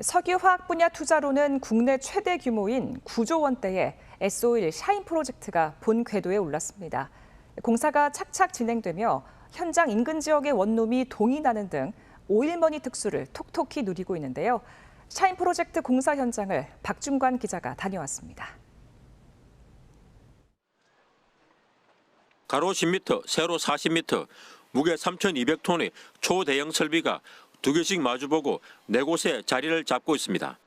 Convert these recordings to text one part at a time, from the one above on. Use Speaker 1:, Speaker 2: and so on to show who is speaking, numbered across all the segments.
Speaker 1: 석유화학 분야 투자로는 국내 최대 규모인 9조 원대의 S-오일 샤인 프로젝트가 본 궤도에 올랐습니다. 공사가 착착 진행되며 현장 인근 지역의 원룸이 동이 나는 등 오일머니 특수를 톡톡히 누리고 있는데요. 샤인 프로젝트 공사 현장을 박중관 기자가 다녀왔습니다.
Speaker 2: 가로 10m, 세로 40m, 무게 3,200톤의 초대형 설비가 두 개씩 마주보고 네 곳에 자리를 잡고 있습니다.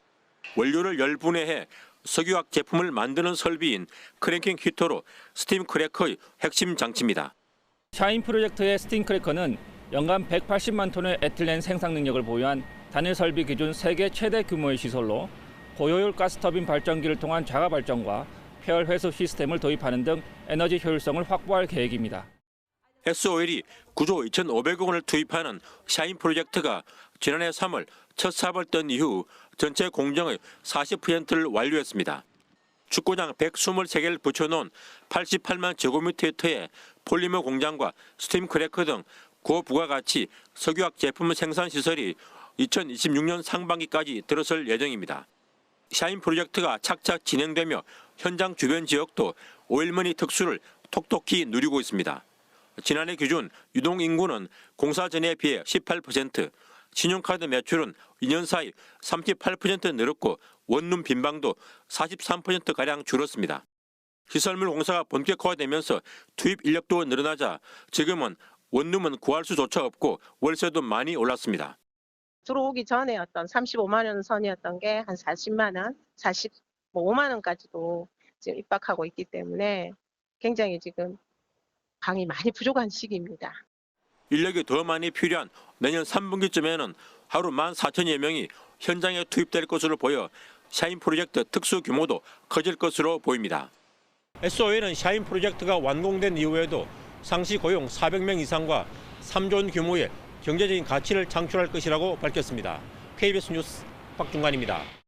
Speaker 2: 원료를 열분해해 석유화학 제품을 만드는 설비인 크랭킹 히터로 스팀 크래커의 핵심 장치입니다.
Speaker 3: 샤인 프로젝트의 스팀 크래커는 연간 180만 톤의 에틸렌 생산 능력을 보유한 단일 설비 기준 세계 최대 규모의 시설로 고효율 가스터빈 발전기를 통한 자가 발전과 폐열 회수 시스템을 도입하는 등 에너지 효율성을 확보할 계획입니다.
Speaker 2: S-오일이 9조 2,500억 원을 투입하는 샤인 프로젝트가 지난해 3월 첫 사업을 떤 이후 전체 공정의 40%를 완료했습니다. 축구장 123개를 붙여놓은 88만 제곱미터의 폴리머 공장과 스팀 크래커 등 고부가가치 석유화학 제품 생산 시설이 2026년 상반기까지 들어설 예정입니다. 샤인 프로젝트가 착착 진행되며 현장 주변 지역도 오일머니 특수를 톡톡히 누리고 있습니다. 지난해 기준 유동 인구는 공사 전에 비해 18%, 신용카드 매출은 2년 사이 38% 늘었고 원룸 빈방도 43%가량 줄었습니다. 시설물 공사가 본격화되면서 투입 인력도 늘어나자 지금은 원룸은 구할 수조차 없고 월세도 많이 올랐습니다.
Speaker 4: 들어오기 전에 어떤 35만 원 선이었던 게 한 40만 원, 40, 뭐 5만 원까지도 지금 입박하고 있기 때문에 굉장히 지금 방이 많이 부족한 시기입니다.
Speaker 2: 인력이 더 많이 필요한 내년 3분기쯤에는 하루 1만 4천여 명이 현장에 투입될 것으로 보여 샤인 프로젝트 특수 규모도 커질 것으로 보입니다. SOL은 샤인 프로젝트가 완공된 이후에도 상시 고용 400명 이상과 3조 원 규모의 경제적인 가치를 창출할 것이라고 밝혔습니다. KBS 뉴스 박중관입니다.